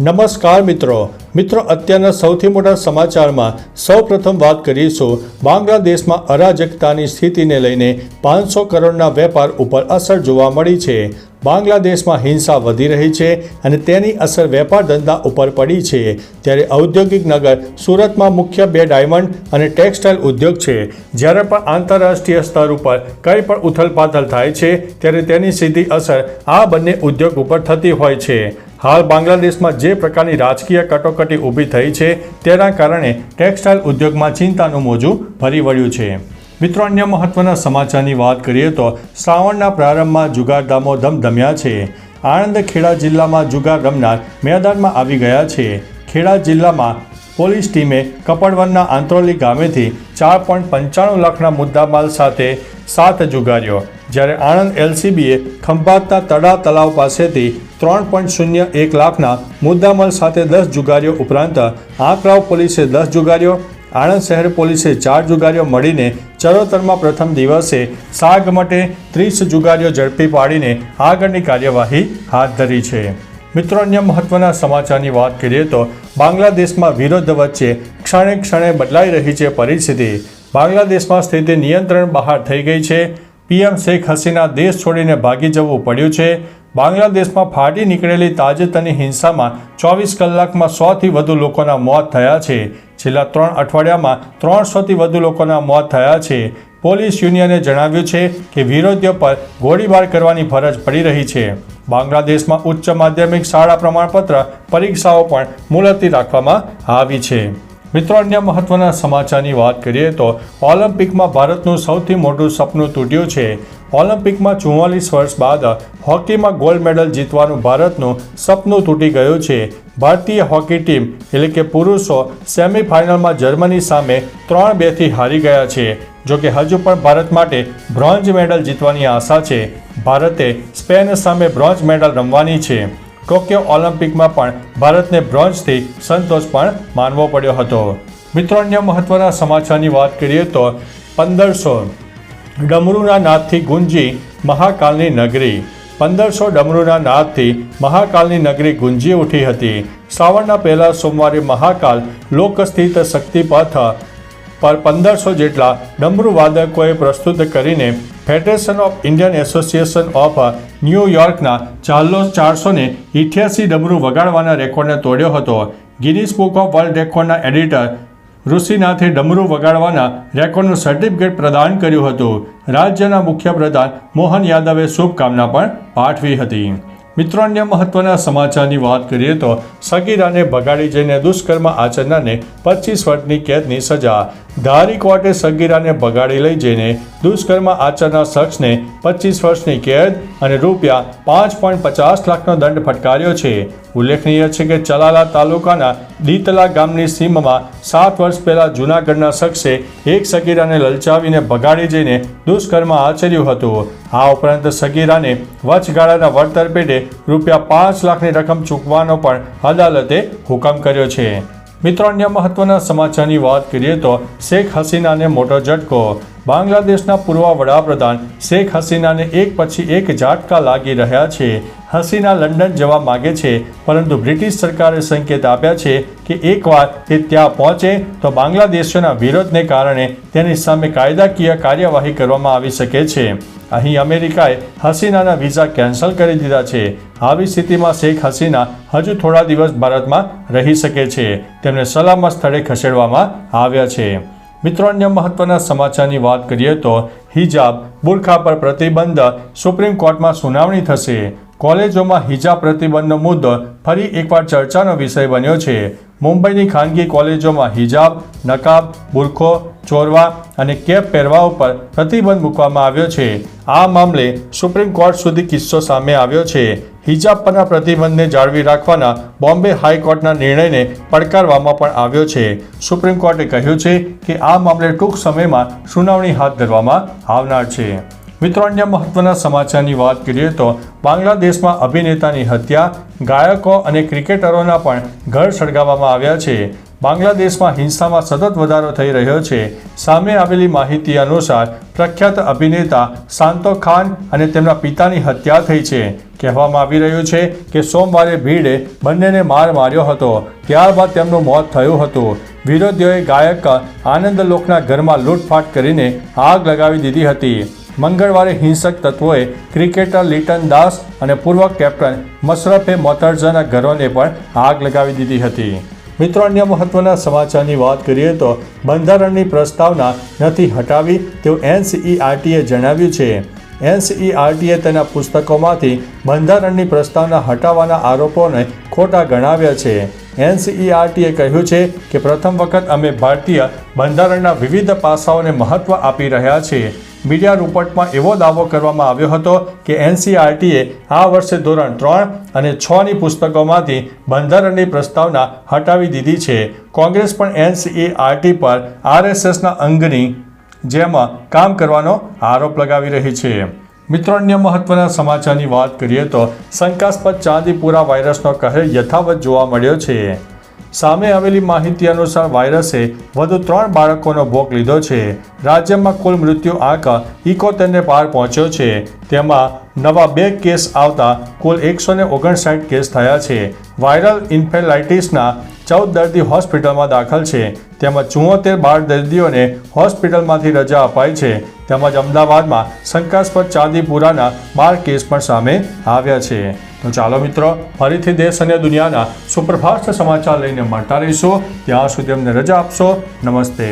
નમસ્કાર મિત્રો. મિત્રો, અત્યારના સૌથી મોટા સમાચારમાં સૌપ્રથમ વાત કરીશું. બાંગ્લાદેશમાં અરાજકતાની સ્થિતિને લઈને પાંચસો કરોડના વેપાર ઉપર અસર જોવા મળી છે. બાંગ્લાદેશમાં હિંસા વધી રહી છે અને તેની અસર વેપાર ધંધા ઉપર પડી છે. ત્યારે ઔદ્યોગિક નગર સુરતમાં મુખ્ય બે ડાયમંડ અને ટેક્સટાઇલ ઉદ્યોગ છે. જ્યારે પણ આંતરરાષ્ટ્રીય સ્તર ઉપર કંઈ પણ ઉથલપાથલ થાય છે, ત્યારે તેની સીધી અસર આ બંને ઉદ્યોગ ઉપર થતી હોય છે. હાલ બાંગ્લાદેશમાં જે પ્રકારની રાજકીય કટોકટી ઊભી થઈ છે, તેના કારણે ટેક્સટાઇલ ઉદ્યોગમાં ચિંતાનું મોજું ભરી વળ્યું છે. મિત્રો, અન્ય મહત્વના સમાચારની વાત કરીએ તો શ્રાવણના પ્રારંભમાં જુગારધામો ધમધમ્યા છે. આણંદ ખેડા જિલ્લામાં જુગાર રમનાર મેદાનમાં આવી ગયા છે. ખેડા જિલ્લામાં પોલીસ ટીમે કપડવનના આંત્રોલી ગામેથી ચાર પોઈન્ટ પંચાણું લાખના મુદ્દામાલ સાથે સાત જુગાર્યો જ્યારે આણંદ એલસીબીએ ખંભાતના તળા તલાવ પાસેથી ત્રણ પોઈન્ટ શૂન્ય એક લાખના મુદ્દામાલ સાથે દસ જુગારીઓ ઉપરાંત આંકડાઓ પોલીસે દસ જુગારીઓ, આણંદ શહેર પોલીસે ચાર જુગારીઓ મળીને ચરોતરમાં પ્રથમ દિવસે સાગ માટે ત્રીસ જુગારીઓ ઝડપી પાડીને આગળની કાર્યવાહી હાથ ધરી છે. મિત્રો, અન્ય મહત્વના સમાચારની વાત કરીએ તો બાંગ્લાદેશમાં વિરોધ વચ્ચે ક્ષણે ક્ષણે બદલાઈ રહી છે પરિસ્થિતિ. બાંગ્લાદેશમાં સ્થિતિ નિયંત્રણ બહાર થઈ ગઈ છે. પીએમ શેખ હસીના દેશ છોડીને ભાગી જવું પડ્યું છે. બાંગ્લાદેશમાં ફાટી નીકળેલી તાજેતરની હિંસામાં ચોવીસ કલાકમાં સોથી વધુ લોકોના મોત થયા છે. છેલ્લા ત્રણ અઠવાડિયામાં ત્રણસોથી વધુ લોકોના મોત થયા છે. પોલીસ યુનિયને જણાવ્યું છે કે વિરોધીઓ પર ગોળીબાર કરવાની ફરજ પડી રહી છે. બાંગ્લાદેશમાં ઉચ્ચ માધ્યમિક શાળા પ્રમાણપત્ર પરીક્ષાઓ પણ મુલતવી રાખવામાં આવી છે. મિત્રો, અન્ય મહત્વના સમાચારની વાત કરીએ તો ઓલિમ્પિકમાં ભારતનું સૌથી મોટું સપનું તૂટ્યું છે. ઓલિમ્પિકમાં ચુમ્માલીસ વર્ષ બાદ હોકીમાં ગોલ્ડ મેડલ જીતવાનું ભારતનું સપનું તૂટી ગયું છે. ભારતીય હોકી ટીમ, એટલે કે પુરુષો, સેમીફાઇનલમાં જર્મની સામે ત્રણ બેથી હારી ગયા છે. જો કે હજુ પણ ભારત માટે બ્રોન્ઝ મેડલ જીતવાની આશા છે. ભારતે સ્પેન સામે બ્રોન્ઝ મેડલ રમવાની છે. ટોક્યો ઓલિમ્પિકમાં પણ ભારતને બ્રોન્ઝથી સંતોષ પણ માનવો પડ્યો હતો. મિત્રો, અન્ય મહત્વના સમાચારની વાત કરીએ તો પંદરસો ડમરૂના નાદથી ગુંજી મહાકાલની નગરી. પંદરસો ડમરૂના નાદથી મહાકાલની નગરી ગુંજી ઉઠી હતી. શ્રાવણના પહેલા સોમવારે મહાકાલ લોકસ્થિત શક્તિપથ પર પંદરસો જેટલા ડમરૂ વાદકોએ પ્રસ્તુત કરીને federation of Indian association of ન્યૂયોર્કના ચાલો ચારસો ને ઇઠ્યાસી ડબરું વગાડવાના રેકોર્ડને તોડ્યો હતો. ગિનિસ બુક ઓફ વર્લ્ડ રેકોર્ડના એડિટર ઋષિનાથે ડમરું વગાડવાના રેકોર્ડનું સર્ટિફિકેટ પ્રદાન કર્યું હતું. રાજ્યના મુખ્યપ્રધાન મોહન યાદવે શુભકામના પણ પાઠવી હતી. મિત્રો, અન્ય મહત્વના સમાચારની વાત કરીએ તો સગીરાને ભગાડી જઈને દુષ્કર્મ આચરનારને પચીસ વર્ષની કેદની સજા. ધારી કોર્ટે સગીરાને ભગાડી લઈ જઈને દુષ્કર્મ આચરનાર શખ્સને પચીસ વર્ષની કેદ અને રૂપિયા પાંચ પોઈન્ટ પચાસ લાખનો દંડ ફટકાર્યો છે. ઉલ્લેખનીય છે કે ચલાલા તાલુકાના દીતલા ગામની સીમમાં સાત વર્ષ પહેલા જૂનાગઢના શખ્સે એક સગીરાને લલચાવીને ભગાડી જઈને દુષ્કર્મ આચર્યું હતું. આ ઉપરાંત સગીરાને વચગાળાના વળતર પેટે રૂપિયા પાંચ લાખની રકમ ચૂકવાનો પણ અદાલતે હુકમ કર્યો છે. મિત્રો, અન્ય મહત્વના સમાચારની વાત કરીએ તો શેખ હસીનાને મોટો ઝટકો. બાંગ્લાદેશના પૂર્વ વડાપ્રધાન શેખ હસીનાને એક પછી એક ઝાટકા લાગી રહ્યા છે. હસીના લંડન જવા માગે છે, પરંતુ બ્રિટિશ સરકારે સંકેત આપ્યા છે કે એકવાર તે ત્યાં પહોંચે તો બાંગ્લાદેશીઓના વિરોધને કારણે તેની સામે કાયદાકીય કાર્યવાહી કરવામાં આવી શકે છે. અહીં અમેરિકાએ હસીનાના વિઝા કેન્સલ કરી દીધા છે. આવી સ્થિતિમાં શેખ હસીના હજુ થોડા દિવસ ભારતમાં રહી શકે છે. તેમને સલામત સ્થળે ખસેડવામાં આવ્યા છે. મિત્રો, અન્ય મહત્વના સમાચારની વાત કરીએ તો હિજાબ, બુરખા પર પ્રતિબંધ, સુપ્રીમ કોર્ટમાં સુનાવણી થશે. કોલેજોમાં હિજાબ પ્રતિબંધનો મુદ્દો ફરી એકવાર ચર્ચાનો વિષય બન્યો છે. મુંબઈની ખાનગી કોલેજોમાં હિજાબ, નકાબ, બુરખો, ચોરવા અને કેપ પહેરવા ઉપર પ્રતિબંધ મૂકવામાં આવ્યો છે. આ મામલે સુપ્રીમ કોર્ટ સુધી કિસ્સો સામે આવ્યો છે. હિજાબ પરના પ્રતિબંધને જાળવી રાખવાના બોમ્બે હાઈકોર્ટના નિર્ણયને પડકારવામાં પણ આવ્યો છે. સુપ્રીમ કોર્ટે કહ્યું છે કે આ મામલે ટૂંક સમયમાં સુનાવણી હાથ ધરવામાં આવનાર છે. મિત્રો, અન્ય મહત્વના સમાચારની વાત કરીએ તો બાંગ્લાદેશમાં અભિનેતાની હત્યા, ગાયકો અને ક્રિકેટરોના પણ ઘર સળગાવવામાં આવ્યા છે. બાંગ્લાદેશમાં હિંસામાં સતત વધારો થઈ રહ્યો છે. સામે આવેલી માહિતી અનુસાર પ્રખ્યાત અભિનેતા શાંતો ખાન અને તેમના પિતાની હત્યા થઈ છે. કહેવામાં આવી રહ્યું છે કે સોમવારે ભીડે બંનેને માર માર્યો હતો. ત્યારબાદ તેમનું મોત થયું હતું. વિરોધીઓએ ગાયક આનંદલોકના ઘરમાં લૂંટફાટ કરીને આગ લગાવી દીધી હતી. મંગળવારે હિંસક તત્વોએ ક્રિકેટર લિટન દાસ અને પૂર્વ કેપ્ટન મશરફે મોતરજાના ઘરોને પણ આગ લગાવી દીધી હતી. મિત્રો, અન્ય મહત્વના સમાચારની વાત કરીએ તો બંધારણની પ્રસ્તાવના નથી હટાવી તેવું એનસીઈઆરટીએ જણાવ્યું છે. એનસીઈઆરટીએ તેના પુસ્તકોમાંથી બંધારણની પ્રસ્તાવના હટાવવાના આરોપોને ખોટા ગણાવ્યા છે. એનસીઈઆરટીએ કહ્યું છે કે પ્રથમ વખત અમે ભારતીય બંધારણના વિવિધ પાસાઓને મહત્વ આપી રહ્યા છીએ. મીડિયા રિપોર્ટમાં એવો દાવો કરવામાં આવ્યો હતો કે એનસીઆરટીએ આ વર્ષે ધોરણ ત્રણ અને છની પુસ્તકોમાંથી બંધારણની પ્રસ્તાવના હટાવી દીધી છે. કોંગ્રેસ પણ એનસીએઆરટી પર આરએસએસના અંગની જેમાં કામ કરવાનો આરોપ લગાવી રહી છે. મિત્રો, અન્ય મહત્વના સમાચારની વાત કરીએ તો શંકાસ્પદ ચાંદીપુરા વાયરસનો કહેર યથાવત જોવા મળ્યો છે. સામે આવેલી માહિતી અનુસાર વાયરસે વધુ ત્રણ બાળકોનો ભોગ લીધો છે. રાજ્યમાં કુલ મૃત્યુ આંક ઇકોતેરને પાર પહોંચ્યો છે. તેમાં નવા બે કેસ આવતા કુલ એકસો ને ઓગણસાઠ કેસ થયા છે. વાયરલ ઇન્ફેલાઇટિસના ચૌદ દર્દી હોસ્પિટલમાં દાખલ છે. તેમાં ચુંવોતેર બાળ દર્દીઓને હોસ્પિટલમાંથી રજા અપાઈ છે. તેમજ અમદાવાદમાં શંકાસ્પદ ચાંદીપુરાના બાર કેસ પણ સામે આવ્યા છે. તો ચાલો મિત્રો, ફરીથી દેશ અને દુનિયાના સુપરફાસ્ટ સમાચાર લઈને મળતા રહીશું. ત્યાં સુધી અમને રજા આપશો. નમસ્તે.